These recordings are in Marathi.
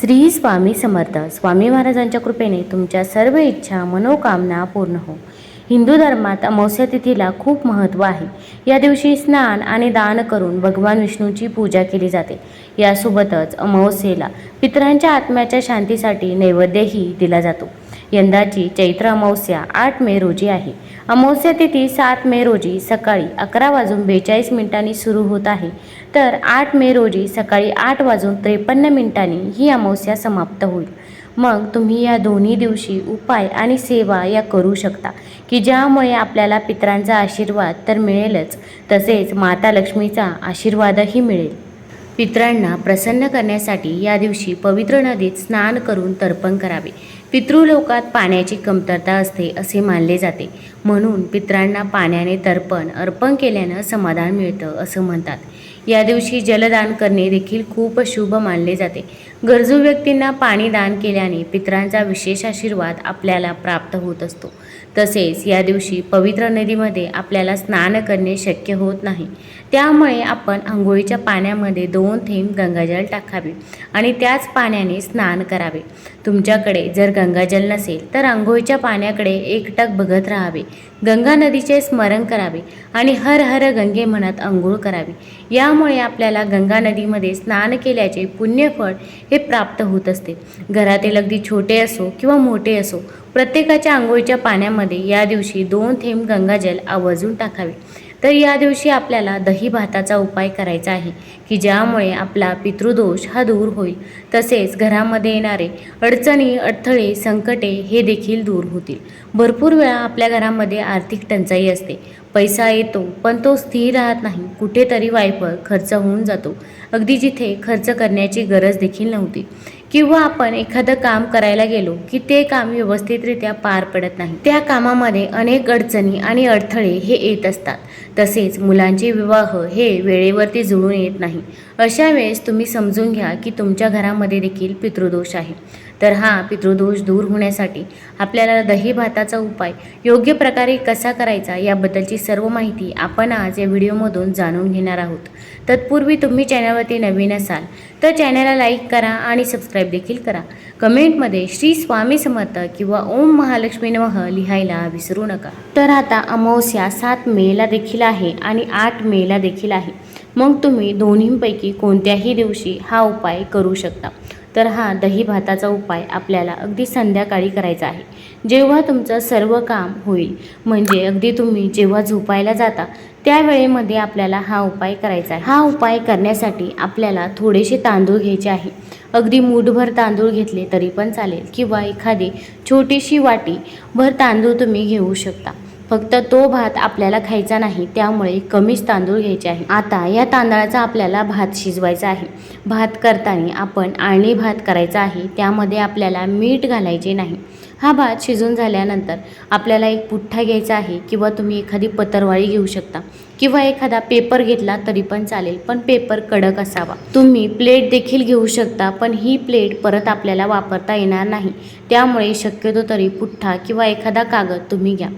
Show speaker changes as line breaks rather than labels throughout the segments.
श्री स्वामी समर्थ. स्वामी महाराजांच्या कृपेने तुमच्या सर्व इच्छा मनोकामना पूर्ण हो. हिंदू धर्मात अमावस्या तिथीला खूप महत्त्व आहे. या दिवशी स्नान आणि दान करून भगवान विष्णूची पूजा केली जाते. यासोबतच अमावस्येला पितरांच्या आत्म्याच्या शांतीसाठी नैवेद्यही दिला जातो. यंदाची चैत्र अमावस्या आठ मे रोजी आहे. अमावस्या तिथी सात मे रोजी सकाळी अकरा वाजून बेचाळीस मिनिटांनी सुरू होत आहे. तर आठ मे रोजी सकाळी आठ वाजून त्रेपन्न मिनिटांनी ही अमावस्या समाप्त होईल. मग तुम्ही या दोन्ही दिवशी उपाय आणि सेवा या करू शकता की ज्यामुळे आपल्याला पित्रांचा आशीर्वाद तर मिळेलच तसेच माता लक्ष्मीचा आशीर्वादही मिळेल. पितरांना प्रसन्न करण्यासाठी या दिवशी पवित्र नदीत स्नान करून तर्पण करावे. पितृलोकात पाण्याची कमतरता असते असे मानले जाते. म्हणून पितरांना पाण्याने तर्पण अर्पण केल्यानं समाधान मिळतं असं म्हणतात. या दिवशी जलदान करणे देखील खूप शुभ मानले जाते. गरजू व्यक्तींना पाणी दान केल्याने पितरांचा विशेष आशीर्वाद आपल्याला प्राप्त होत असतो. तसेच या दिवशी पवित्र नदीमध्ये आपल्याला स्नान करणे शक्य होत नाही. त्यामुळे आपण आंघोळीच्या पाण्यामध्ये दोन थेंब गंगाजल टाकावे आणि त्याच पाण्याने स्नान करावे. तुमच्याकडे जर गंगाजल नसेल तर आंघोळीच्या पाण्याकडे एकटक बघत राहावे. गंगा नदीचे स्मरण करावे आणि हर हर गंगे म्हणत आंघोळ करावी. यामुळे आपल्याला गंगा नदीमध्ये स्नान केल्याचे पुण्यफळ हे प्राप्त होत असते. घरातील अगदी छोटे असो किंवा मोठे असो प्रत्येकाच्या आंघोळीच्या पाण्यामध्ये या दिवशी दोन थेंब गंगाजल आवर्जून टाकावे. तर या दिवशी आपल्याला दही भाताचा उपाय करायचा आहे की ज्यामुळे आपला पितृदोष हा दूर होईल. तसेच घरामध्ये येणारे अडचणी अडथळे संकटे हे देखील दूर होतील. भरपूर वेळा आपल्या घरामध्ये आर्थिक टंचाई असते. पैसा येतो पण तो स्थिर राहत नाही. कुठेतरी वायफळ खर्च होऊन जातो. अगदी जिथे खर्च करण्याची गरज देखील नव्हती. किंवा आपण एखादं काम करायला गेलो की ते काम व्यवस्थितरित्या पार पडत नाही. त्या कामामध्ये अनेक अडचणी आणि अडथळे हे येत असतात. तसेच मुलांचे विवाह हे वेळेवरती जुळून येत नाही. अशा वेळेस तुम्ही समजून घ्या की तुमच्या घरामध्ये देखील पितृदोष आहे. तर हा पितृदोष दूर होण्यासाठी आपल्याला दही भाताचा उपाय योग्य प्रकारे कसा करायचा याबद्दलची सर्व माहिती आपण आज या व्हिडिओमधून जाणून घेणार आहोत. तत्पूर्वी तुम्ही चॅनलवरती नवीन असाल तर चॅनलला लाईक करा आणि सबस्क्राईब देखील करा. कमेंटमध्ये श्री स्वामी समर्थ किंवा ओम महालक्ष्मी नमः लिहायला विसरू नका. तर आता अमावस्या सात मेला देखील आहे आणि आठ मेला देखील आहे. मग तुम्ही दोन्हींपैकी कोणत्याही दिवशी हा उपाय करू शकता. तर हा दही भाताचा उपाय आपल्याला अगदी संध्याकाळी करायचा आहे. जेव्हा तुमचं सर्व काम होईल म्हणजे अगदी तुम्ही जेव्हा झोपायला जाता त्यावेळेमध्ये आपल्याला हा उपाय करायचा आहे. हा उपाय करण्यासाठी आपल्याला थोडेसे तांदूळ घ्यायचे आहे. अगदी मूठभर तांदूळ घेतले तरी पण चालेल किंवा एखादी छोटीशी वाटी भर तांदूळ तुम्ही घेऊ शकता. फक्त तो भात आपल्याला खायचा नाही त्यामुळे कमीच तांदूळ घ्यायचे आहे. आता या तांदळाचा आपल्याला भात शिजवायचा आहे. भात करताना आपण आळणी भात करायचा आहे त्यामध्ये आपल्याला मीठ घालायचे नाही. हा भात शिजून झाल्यानंतर आपल्याला एक पुठ्ठा घ्यायचा आहे किंवा तुम्ही एखादी पतरवाळी घेऊ शकता. किंवा एखादा पेपर घेतला तरी पण चालेल पण पेपर कडक असावा. तुम्ही प्लेट देखील घेऊ शकता पण ही प्लेट परत आपल्याला वापरता येणार नाही. त्यामुळे शक्यतो तरी पुठ्ठा किंवा एखादा कागद तुम्ही घ्या.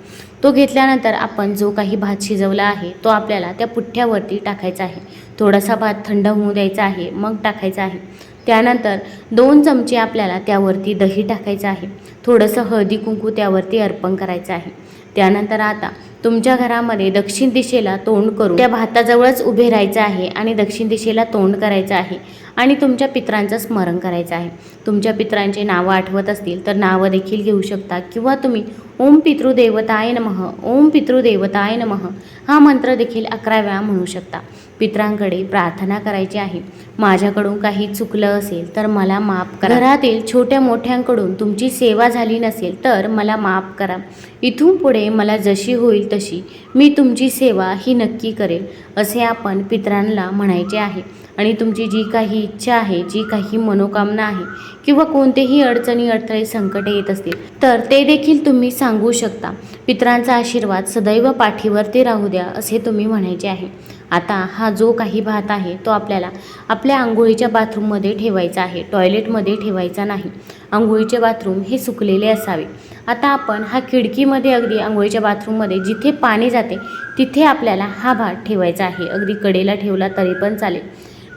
तो घेतल्यानंतर आपण जो काही भात शिजवला आहे तो आपल्याला त्या पुठ्ठ्यावरती टाकायचा आहे. थोडासा भात थंड होऊ द्यायचा आहे मग टाकायचा आहे. त्यानंतर दोन चमचे आपल्याला त्यावरती दही टाकायचं आहे. थोडंसं हळदी कुंकू त्यावरती अर्पण करायचं आहे. त्यानंतर आता तुमच्या घरामध्ये दक्षिण दिशेला तोंड करून त्या भाताजवळच उभे राहायचं आहे आणि दक्षिण दिशेला तोंड करायचं आहे आणि तुमच्या पित्रांचं स्मरण करायचं आहे. तुमच्या पित्रांचे नावं आठवत असतील तर नावं देखील घेऊ शकता. किंवा तुम्ही ओम पितृदेवताय नमः ओम पितृदेवताय नमः हा मंत्र देखील अकरा वेळा म्हणू शकता. पित्रांकडे प्रार्थना करायची आहे. माझ्याकडून काही चुकलं असेल तर मला माफ करा. घरातील छोट्या मोठ्यांकडून तुमची सेवा झाली नसेल तर मला माफ करा. इथून पुढे मला जशी होईल तशी मी तुमची सेवा ही नक्की करेल असे आपण पित्रांना म्हणायचे आहे. आणि तुमची जी काही इच्छा आहे जी काही मनोकामना आहे किंवा कोणतेही अडचणी अडथळे संकटे येत असतील तर ते देखील तुम्ही सांगू शकता. पित्रांचा आशीर्वाद सदैव पाठीवरती राहू द्या असे तुम्ही म्हणायचे आहे. आता हा जो काही भात आहे तो आपल्याला आपल्या आंघोळीच्या बाथरूममध्ये ठेवायचा आहे. टॉयलेटमध्ये ठेवायचा नाही. आंघोळीचे बाथरूम हे सुकलेले असावे. आता आपण हा खिडकीमध्ये अगदी आंघोळीच्या बाथरूममध्ये जिथे पाणी जाते तिथे आपल्याला हा भात ठेवायचा आहे. अगदी कडेला ठेवला तरी पण चालेल.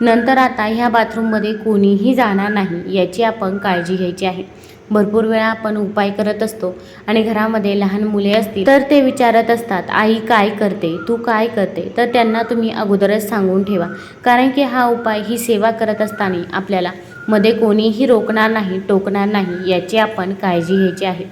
नंतर आता ह्या बाथरूममध्ये कोणीही जाणार नाही याची आपण काळजी घ्यायची आहे. भरपूर वेळा आपण उपाय करत असतो आणि घरामध्ये लहान मुले असतील तर ते विचारत असतात आई काय करते? तू काय करते? तर त्यांना तुम्ही अगोदरच सांगून ठेवा. कारण की हा उपाय ही सेवा करत असताना आपल्याला मध्ये कोणीही रोखणार नाही टोकणार नाही याची आपण काळजी घ्यायची आहे.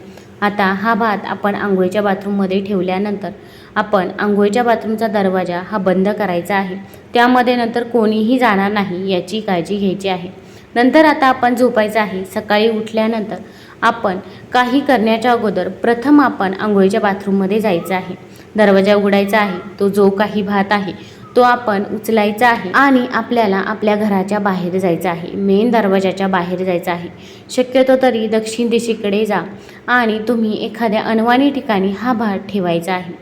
आता हा भात आपण आंघोळीच्या बाथरूममध्ये ठेवल्यानंतर आपण आंघोळीच्या बाथरूमचा दरवाजा हा बंद करायचा आहे. त्यामध्ये नंतर कोणीही जाणार नाही याची काळजी घ्यायची आहे. नंतर आता आपण झोपायचं आहे. सकाळी उठल्यानंतर आपण काही करण्याच्या अगोदर प्रथम आपण आंघोळीच्या बाथरूममध्ये जायचं आहे. दरवाजा उघडायचा आहे. तो जो काही भात आहे तो आपण उचलायचा आहे आणि आपल्याला आपल्या घराच्या बाहेर जायचं आहे. मेन दरवाजाच्या बाहेर जायचं आहे. शक्यतो तरी दक्षिण दिशेकडे जा आणि तुम्ही एखाद्या अनवाणी ठिकाणी हा भात ठेवायचा आहे.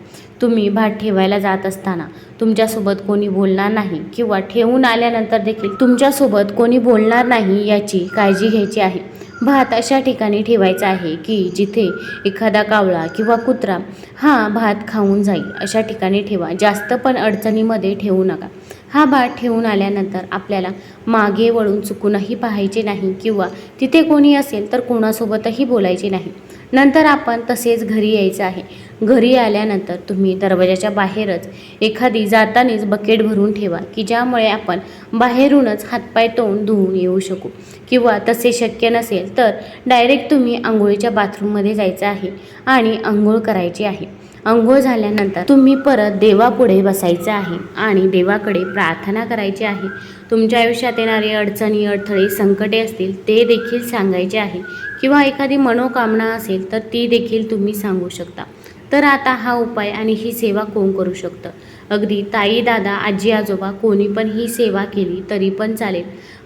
तुम्ही भात ठेवायला जात असताना तुमच्यासोबत कोणी बोलणार नाही किंवा ठेवून आल्यानंतर देखील तुमच्यासोबत कोणी बोलणार नाही याची काळजी घ्यायची आहे. भात अशा ठिकाणी ठेवायचा आहे की जिथे एखादा कावळा किंवा कुत्रा हा भात खाऊन जाईल. अशा ठिकाणी ठेवा. जास्त पण अडचणीमध्ये ठेवू नका. हा भात ठेवून आल्यानंतर आपल्याला मागे वळून चुकूनही पाहायचे नाही किंवा तिथे कोणी असेल तर कोणासोबतही बोलायचे नाही. नंतर आपण तसेच घरी यायचं आहे. घरी आल्यानंतर तुम्ही दरवाजाच्या बाहेरच एखादी जातानीच बकेट भरून ठेवा की ज्यामुळे आपण बाहेरूनच हातपाय तोंड धुवून येऊ शकू. किंवा तसे शक्य नसेल तर डायरेक्ट तुम्ही आंघोळीच्या बाथरूममध्ये जायचं आहे आणि आंघोळ करायची आहे. अंघोळ झाल्यानंतर तुम्ही परत देवापुढे बसायचं आहे आणि देवाकडे प्रार्थना करायची आहे. तुमच्या आयुष्यात येणारे अडचणी अडथळे संकटे असतील ते देखील सांगायचे आहे. किंवा एखादी मनोकामना असेल तर ती देखील तुम्ही सांगू शकता. तर आता हा उपाय आणि ही सेवा कोण करू शकतं? अगदी ताई दादा आजी आजोबा कोणी पण ही सेवा केली तरी पण चालेल.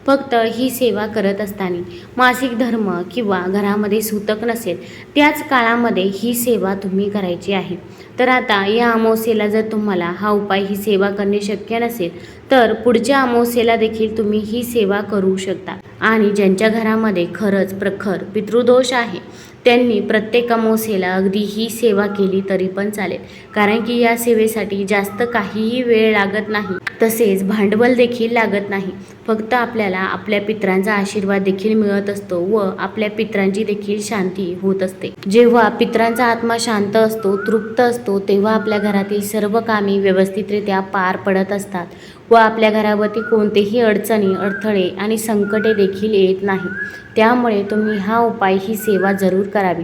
फक्त ही सेवा करत असताना मासिक धर्म किंवा घरामध्ये सूतक नसेल त्याच काळामध्ये ही सेवा तुम्ही करायची आहे. तर आता या अमावस्येला जर तुम्हाला हा उपाय ही सेवा करणे शक्य नसेल तर पुढच्या अमावस्येला देखील तुम्ही ही सेवा करू शकता. आणि ज्यांच्या घरामध्ये खरंच प्रखर पितृदोष आहे त्यांनी प्रत्येक अमावस्येला अगदी ही सेवा केली तरी पण चालेल. कारण की या सेवेसाठी जास्त काहीही वेळ लागत नाही. तसेच भांडवल देखील लागत नाही. फक्त आपल्याला आपल्या पित्रांचा आशीर्वाद देखील मिळत असतो व आपल्या पित्रांची देखील शांती होत असते. जेव्हा पित्रांचा आत्मा शांत असतो तृप्त असतो तेव्हा आपल्या घरातील सर्व कामे व्यवस्थितरित्या पार पडत असतात व आपल्या घरावरती कोणतेही अडचणी अडथळे आणि संकटे देखील येत नाही. त्यामुळे तुम्ही हा उपाय ही सेवा जरूर करावी.